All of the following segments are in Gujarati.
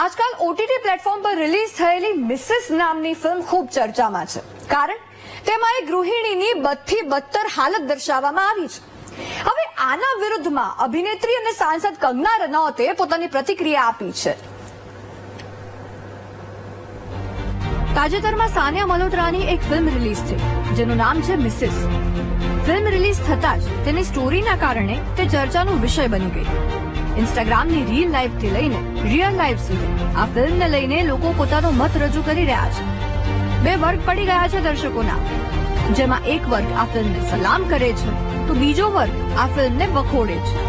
આજકાલ ઓટીટી પ્લેટફોર્મ પર રિલીઝ થયેલી મિસિસ નામની ફિલ્મ ખૂબ ચર્ચામાં છે. કારણ, તેમાં એક ગૃહિણીની બધી બદતર હાલત દર્શાવવામાં આવી છે. હવે આના વિરુદ્ધમાં અભિનેત્રી અને સાંસદ કંગના રનૌતે પોતાની પ્રતિક્રિયા આપી છે. તાજેતરમાં સાનિયા મલ્હોત્રાની એક ફિલ્મ રિલીઝ થઈ, જેનું નામ છે મિસિસ ફિલ્મ રિલીઝ થતાં જ તેની સ્ટોરીના કારણે તે ચર્ચાનો વિષય બની ગઈ. ઇન્સ્ટાગ્રામની રીલ લાઈફથી લઈને રિયલ લાઈફ સુધી આ ફિલ્મને લઈને લોકો પોતાનો મત રજૂ કરી રહ્યા છે. બે વર્ગ પડી ગયા છે દર્શકોના. જેમાં એક વર્ગ આ ફિલ્મને સલામ કરે છે, તો બીજો વર્ગ આ ફિલ્મને વખોડે છે.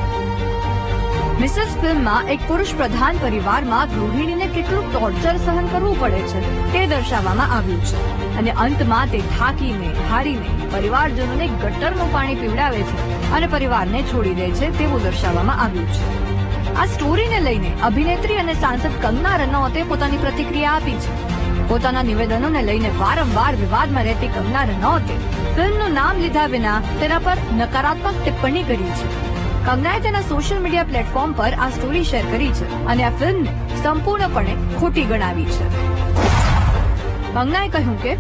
મિસેસ ફિલ્મમાં એક પુરુષ પ્રધાન પરિવારમાં ગૃહિણીને કેટલું ટોર્ચર સહન કરવું પડે છે, તે દર્શાવવામાં આવ્યું છે. અને અંતમાં તે થાકીને, હારીને પરિવારજનોને ગટરનું પાણી પીવડાવે છે અને પરિવારને છોડી દે છે તેવું દર્શાવવામાં આવ્યું છે. આ સ્ટોરીને લઈને અભિનેત્રી અને સાંસદ કંગના રનૌતે પોતાની પ્રતિક્રિયા આપી છે. પોતાના નિવેદનોને લઈને વારંવાર વિવાદમાં રહેતી કંગના રનૌતે ફિલ્મનું નામ લીધા વિના તેના પર નકારાત્મક ટિપ્પણી કરી છે. કંગનાએ તેના સોશિયલ મીડિયા પ્લેટફોર્મ પર આ સ્ટોરી શેર કરી છે અને આ ફિલ્મને સંપૂર્ણપણે ખોટી ગણાવી છે. કંગનાએ કહ્યું કે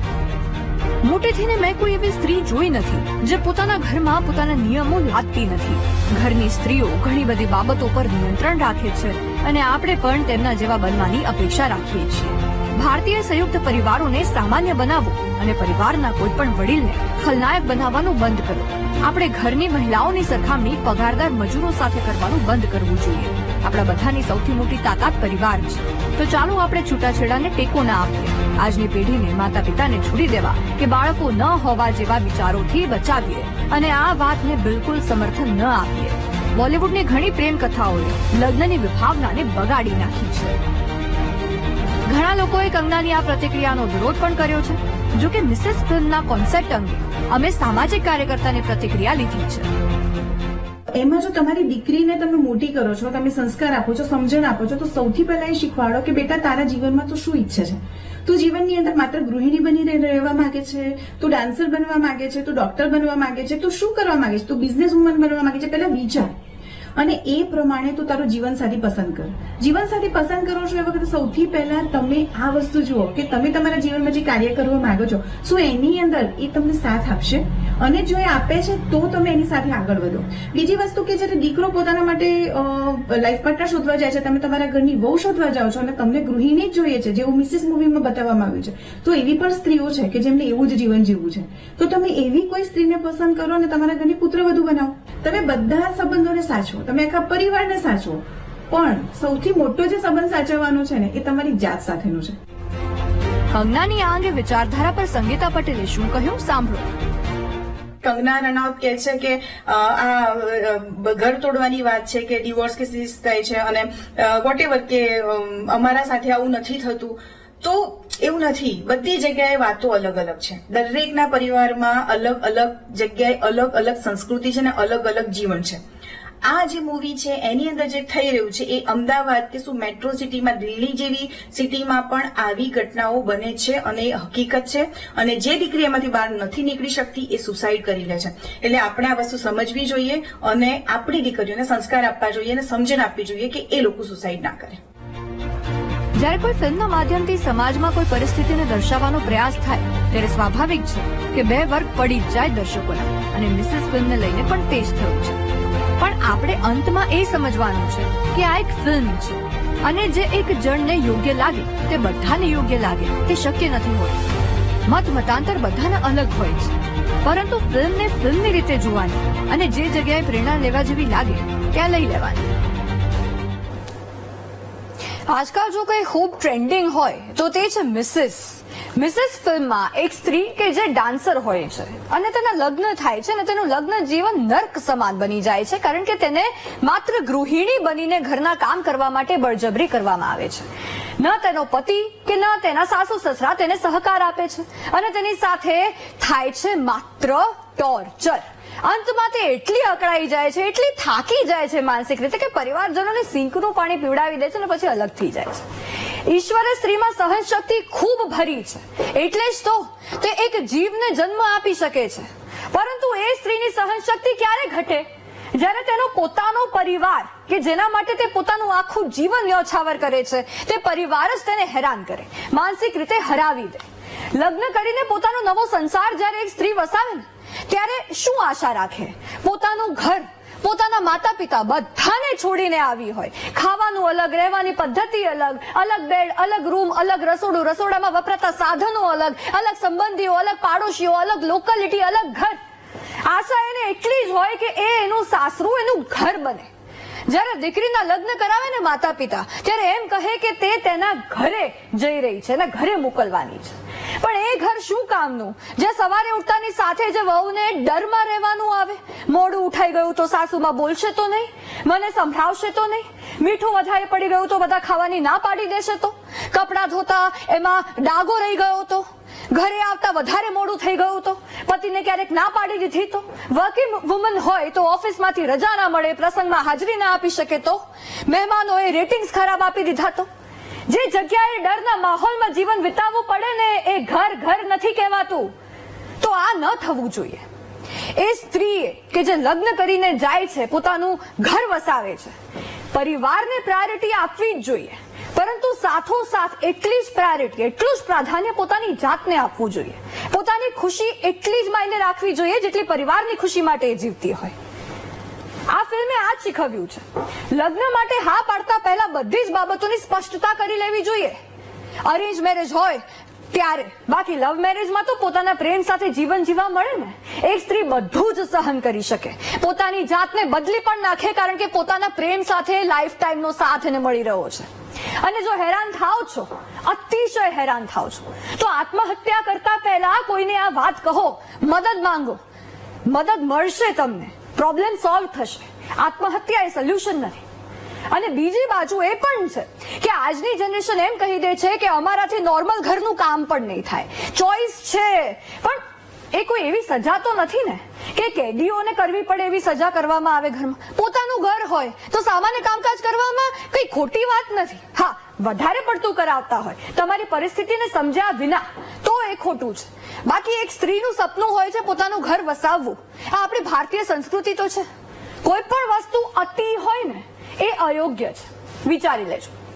મોટેથીને મેં કોઈ એવી સ્ત્રી જોઈ નથી જે પોતાના ઘરમાં પોતાના નિયમો લાદતી નથી. ઘરની સ્ત્રીઓ ઘણી બધી બાબતો પર નિયંત્રણ રાખે છે અને આપણે પણ તેમના જેવા બનવાની અપેક્ષા રાખીએ છીએ. ભારતીય સંયુક્ત પરિવારોને સામાન્ય બનાવો અને પરિવારના કોઈ પણ વડીલને ખલનાયક બનાવવાનું બંધ કરો. આપણે ઘરની મહિલાઓની સરખામણી પગારદાર મજૂરો સાથે કરવાનું બંધ કરવું જોઈએ. આપણા બધાની સૌથી મોટી તાકાત પરિવાર છે. તો ચાલો આપણે છૂટાછેડાને ટેકો ના આપીએ. આજની પેઢીને માતા પિતાને છોડી દેવા કે બાળકો ન હોવા જેવા વિચારોથી બચાવીએ. અને આ વાતને બિલકુલ સમર્થન ન આપીએ. બોલિવૂડની ઘણી પ્રેમ કથાઓએ લગ્નની વિભાવનાને બગાડી નાખી છે. ઘણા લોકોએ કંગનાની આ પ્રતિક્રિયાનો વિરોધ પણ કર્યો છે. જો કે મિસેસ ફિલ્મના કોન્સેપ્ટ અંગે અમે સામાજિક કાર્યકર્તાની પ્રતિક્રિયા લીધી છે. એમાં જો તમારી દીકરીને તમે મોટી કરો છો, તમે સંસ્કાર આપો છો, સમજણ આપો છો, તો સૌથી પહેલા એ શીખવાડો કે બેટા તારા જીવનમાં તો શું ઈચ્છે છે? તું જીવનની અંદર માત્ર ગૃહિણી બની રહે- રહેવા માંગે છે, તું ડાન્સર બનવા માંગે છે, તું ડોક્ટર બનવા માંગે છે, તું શું કરવા માંગે છે? તું બિઝનેસ વુમન બનવા માંગે છે? પહેલા વિચાર. અને એ પ્રમાણે તું તારું જીવનસાથી પસંદ કર. જીવનસાથી પસંદ કરો છો એ વખતે સૌથી પહેલા તમે આ વસ્તુ જુઓ કે તમે તમારા જીવનમાં જે કાર્ય કરવા માંગો છો, શું એની અંદર એ તમને સાથ આપશે? અને જો એ આપે છે, તો તમે એની સાથે આગળ વધો. બીજી વસ્તુ કે જ્યારે દીકરો પોતાના માટે લાઈફ પાર્ટનર શોધવા જાય છે, તમે તમારા ઘરની વહુ શોધવા જાઓ છો અને તમને ગૃહિણી જ જોઈએ છે, જેવું મિસિસ મૂવીમાં બતાવવામાં આવ્યું છે, તો એવી પણ સ્ત્રીઓ છે કે જેમને એવું જ જીવન જીવવું છે. તો તમે એવી કોઈ સ્ત્રીને પસંદ કરો અને તમારા ઘરની પુત્ર વધુ બનાવો. તમે બધા સંબંધોને સાચવો. તમે આખા પરિવારને સાચવો. પણ સૌથી મોટો જે સંબંધ સાચવવાનો છે ને એ તમારી જાત સાથેનો છે. કંગનાની આ અંગે વિચારધારા પર સંગીતા પટેલે શું કહ્યું? સાંભળો. કંગના રણાવત કહે છે કે આ ઘર તોડવાની વાત છે કે ડિવોર્સ કેસીસ થાય છે અને વોટ એવર કે અમારા સાથે આવું નથી થતું. તો એવું નથી. બધી જગ્યાએ વાતો અલગ અલગ છે. દરેકના પરિવારમાં અલગ અલગ જગ્યાએ અલગ અલગ સંસ્કૃતિ છે અને અલગ અલગ જીવન છે. આ જે મૂવી છે, એની અંદર જે થઈ રહ્યું છે, એ અમદાવાદ કે શું મેટ્રો સિટીમાં દિલ્હી જેવી સિટીમાં પણ આવી ઘટનાઓ બને છે અને એ હકીકત છે. અને જે દીકરી એમાંથી બહાર નથી નીકળી શકતી, એ સુસાઇડ કરી લે છે. એટલે આપણે આ વસ્તુ સમજવી જોઈએ અને આપણી દીકરીઓને સંસ્કાર આપવા જોઈએ અને સમજણ આપવી જોઈએ કે એ લોકો સુસાઇડ ના કરે. જ્યારે કોઈ ફિલ્મના માધ્યમથી સમાજમાં કોઈ પરિસ્થિતિને દર્શાવવાનો પ્રયાસ થાય, ત્યારે સ્વાભાવિક છે કે બે વર્ગ પડી જાય દર્શકોના. અને મિસિસ ફિલ્મને લઈને પણ તે જ થયું છે. પણ આપણે અંતમાં એ સમજવાનું છે કે આ એક ફિલ્મ છે. અને જે એક જણને યોગ્ય લાગે, તે બધાને યોગ્ય લાગે, તે શક્ય નથી હોતું. મત મતાંતર બધાના અલગ હોય છે. પરંતુ ફિલ્મને ફિલ્મની રીતે જોવાની અને જે જગ્યાએ પ્રેરણા લેવા જેવી લાગે, ત્યાં લઈ લેવાની. આજકાલ જો કંઈ ખૂબ ટ્રેન્ડિંગ હોય, તો તે છે મિસિસ મિસિસ ફિલ્મમાં એક સ્ત્રી કે જે ડાન્સર હોય છે, અને તેના લગ્ન થાય છે, અને તેનું લગ્ન જીવન નર્ક સમાન બની જાય છે, કારણ કે તેને માત્ર ગૃહિણી બનીને ઘરના કામ કરવા માટે બળજબરી કરવામાં આવે છે. ન તેનો પતિ કે ન તેના સાસુ સસરા તેને સહકાર આપે છે, અને તેની સાથે થાય છે માત્ર ટોર્ચર અંતમાં તે એટલી અકળાઈ જાય છે, એટલી થાકી જાય છે માનસિક રીતે કે પરિવારજનોને સિંકનું પાણી પીવડાવી દે છે અને પછી અલગ થઈ જાય છે. ઈશ્વરે સ્ત્રીમાં સહન શક્તિ ખૂબ ભરી છે, એટલે જ તો તે એક જીવને જન્મ આપી શકે છે. પરંતુ એ સ્ત્રીની સહન શક્તિ ક્યારે ઘટે? જ્યારે તેનો પોતાનો પરિવાર, કે જેના માટે તે પોતાનું આખું જીવન ન્યોછાવર કરે છે, તે પરિવાર જ તેને હેરાન કરે, માનસિક રીતે હરાવી દે. લગ્ન કરીને પોતાનો નવો સંસાર જ્યારે એક સ્ત્રી વસાવે ને ત્યારે શું આશા રાખે? પોતાનું ઘર, પોતાના માતા પિતા બધાને છોડીને આવી હોય. ખાવાનું અલગ, રહેવાની પદ્ધતિ અલગ અલગ બેડ, અલગ રૂમ, અલગ રસોડું. રસોડામાં વપરાતા સાધનો અલગ અલગ સંબંધીઓ, અલગ પાડોશીઓ, અલગ લોકાલિટી અલગ ઘર. આશા એને એટલી જ હોય કે એ એનું સાસરું, એનું ઘર બને. જ્યારે દીકરીના લગ્ન કરાવે ને માતા પિતા ત્યારે એમ કહે કે તે તેના ઘરે જઈ રહી છે એના ઘરે મોકલવાની છે. પણ એ ઘર શું કામનું? જે સવારે ઉઠતાની સાથે જે વહુને ડરમાં રહેવાનું આવે. મોડું ઉઠાઈ ગયું તો સાસુમાં બોલશે તો નહીં, મને સંભળાવશે તો નહીં. મીઠું વધારે પડી ગયું તો બધા ખાવાની ના પાડી દેશે તો. કપડાં ધોતા એમાં ડાગો રહી ગયો તો. ઘરે આવતા વધારે મોડું થઈ ગયું તો. પતિને ક્યારેક ના પાડી દીધી તો. વર્કિંગ વુમન હોય તો ઓફિસમાંથી રજા ના મળે, પ્રસંગમાં હાજરી ના આપી શકે તો. મહેમાનોએ રેટિંગ્સ ખરાબ આપી દીધા તો. જે જગ્યાએ ડરના માહોલમાં જીવન વિતાવવું પડે ને એ ઘર ઘર નથી કહેવાતું. તો આ ન થવું જોઈએ. એ સ્ત્રીએ કે જે લગ્ન કરીને જાય છે, પોતાનું ઘર વસાવે છે, પરિવારને પ્રાયોરિટી આપવી જ જોઈએ. પરંતુ સાથોસાથ એટલી જ પ્રાયોરિટી એટલું જ પ્રાધાન્ય પોતાની જાતને આપવું જોઈએ. પોતાની ખુશી એટલી જ માયને રાખવી જોઈએ જેટલી પરિવારની ખુશી માટે જીવતી હોય. ફિલ્મે આ શીખવ્યું છે. લગ્ન માટે હા પાડતા પહેલા બધી જ બાબતોની સ્પષ્ટતા કરી લેવી જોઈએ. અરેન્જ મેરેજ હોય ત્યારે. બાકી લવ મેરેજમાં તો પોતાના પ્રેમ સાથે જીવન જીવા મળે ને. એક સ્ત્રી બધું જ સહન કરી શકે. પોતાની જાતને બદલી પણ નાખે કારણ કે પોતાના પ્રેમ સાથે લાઈફ ટાઈમનો સાથ એને મળી રહ્યો છે. અને જો હેરાન થાવ છો, અતિશય હેરાન થાવ છો, તો આત્મહત્યા કરતા પહેલા કોઈને આ વાત કહો. મદદ માંગો. મદદ મળશે તમને. પ્રોબ્લેમ સોલ્વ થશે. આત્મહત્યા એ સોલ્યુશન નથી. અને બીજી બાજુ એ પણ છે કે આજની જનરેશન એમ કહી દે છે કે અમારાથી નોર્મલ ઘરનું કામ પણ નહીં થાય. ચોઈસ છે. પણ એ કોઈ એવી સજા તો નથી ને? કે કેદીઓને કરવી પડે એવી સજા કરવામાં આવે ઘરમાં? પોતાનું ઘર હોય તો સામાન્ય કામકાજ કરવામાં કઈ ખોટી વાત નથી. હા, વધારે પડતું કરાવતા હોય. તમારી પરિસ્થિતિને સમજ્યા વિના. એ ખોટું છે. બાકી એક સ્ત્રીનું સપનું હોય છે પોતાનું ઘર વસાવવું. આ આપણી ભારતીય સંસ્કૃતિ તો છે. કોઈ પણ વસ્તુ અતિ હોય ને, એ અયોગ્ય છે. વિચારી લેજો.